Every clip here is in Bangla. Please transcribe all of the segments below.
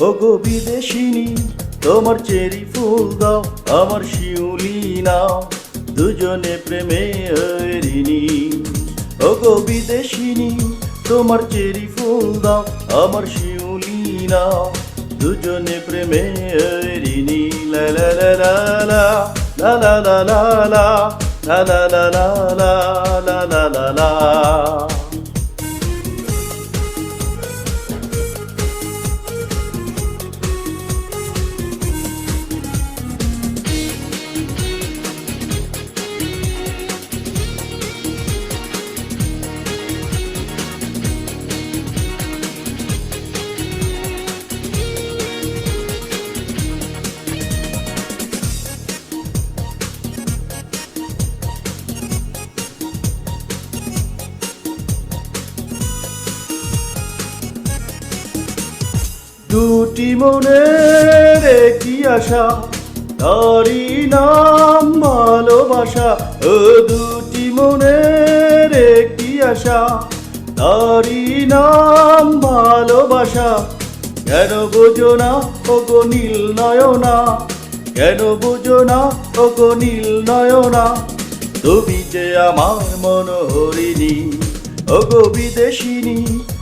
ওগো বিদেশিনী তোমার চেরি ফুল দাও আমার শিউলি নাও দুজনে প্রেমে ঋণী ওগো বিদেশিনী তোমার চেরি ফুল দাও আমার শিউলি নাও দুজনে প্রেমে ঋণী লা লা লা লা লা লা লা লা লা লা লা লা লা লা লা লা লা লা দুটি মনের একই আশা তারি নাম ভালোবাসা। ও দুটি মনের একই আশা তারি নাম ভালোবাসা। কেন বোঝো না, ওগো নীল নয়না? কেন বোঝো না, ওগো নীল নয়না? তুমি যে আমার মনোহরিণী, ওগো বিদেশিনী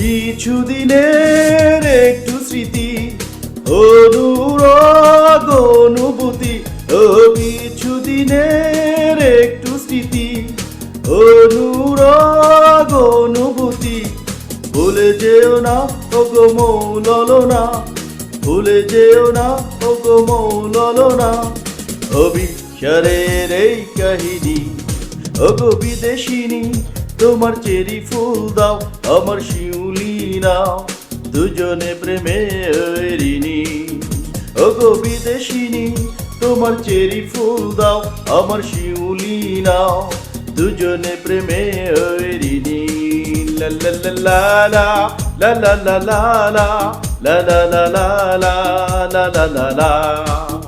কিছু দিনের একটু স্মৃতি অনুরাগ অনুভূতি ও কিছু দিনের একটু স্মৃতি অনুরাগ অনুভূতি ভুলে যেও না, ওগো মৌলনা ভুলে যেও না, ওগো মৌলনা অবিচারের এই কাহিনী, ওগো বিদেশিনী, তোমার চেরি ফুল দাও, আমার শিউলি নাও দুজনে প্রেমে ঋণী ওগো বিদেশিনী তোমার চেরি ফুল দাও আমার শিউলি নাও দুজনে প্রেমে ঋণী লা লা লা লা লা লা লা লা লা লা লা লা লা লা লা লা